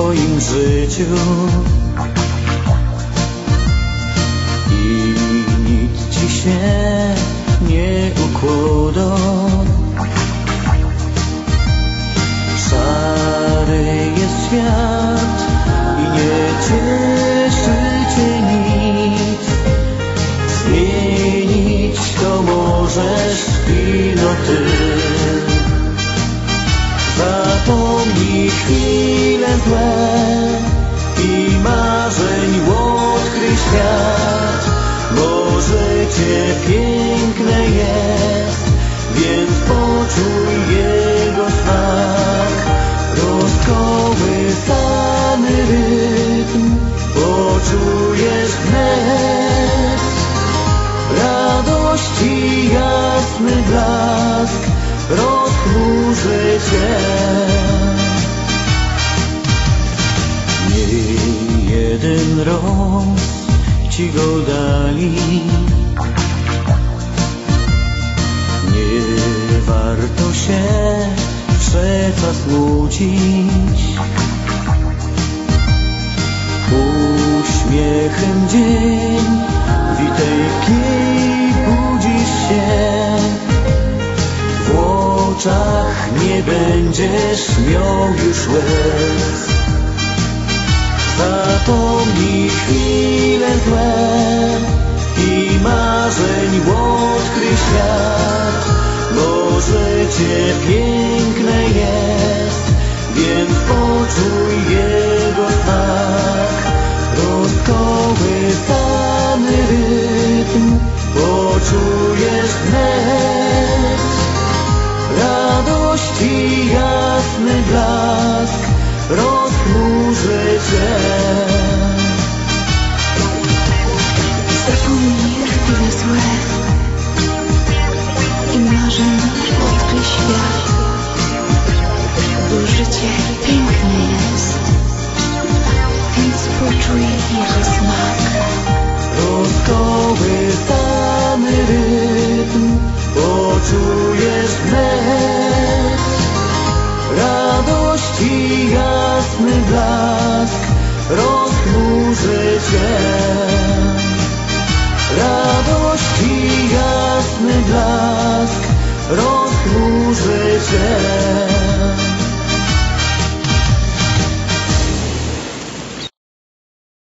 Twoim życiu i nic Ci się nie ukłodą. Szary jest świat i nie cieszy Cię nic. Zmienić to możesz tylko Ty. Zapomnij chwilę złe i marzeń odkryj świat, bo życie piękne jest, więc poczuj jego smak. Rozkołysany rytm poczujesz wnet, radości jasny blask rozchmurzy jeden roz ci go dali, nie warto się przeca smucić. Uśmiechem dzień witek budzisz się w oczach nie będziesz miał już łez. Zapomnij chwile złe i marzeń odkryj świat, bo życie piękne jest, więc poczuj jego smak. Rozkołysany rytm poczujesz wnet, radości jasny blask rozchmurzy cię. I marzeń odkryj świat, bo życie piękne jest, więc poczuj jego smak. Rozkołysany rytm poczujesz wnet, radości jasny blask rozchmurzy cię. Rozchmurzy.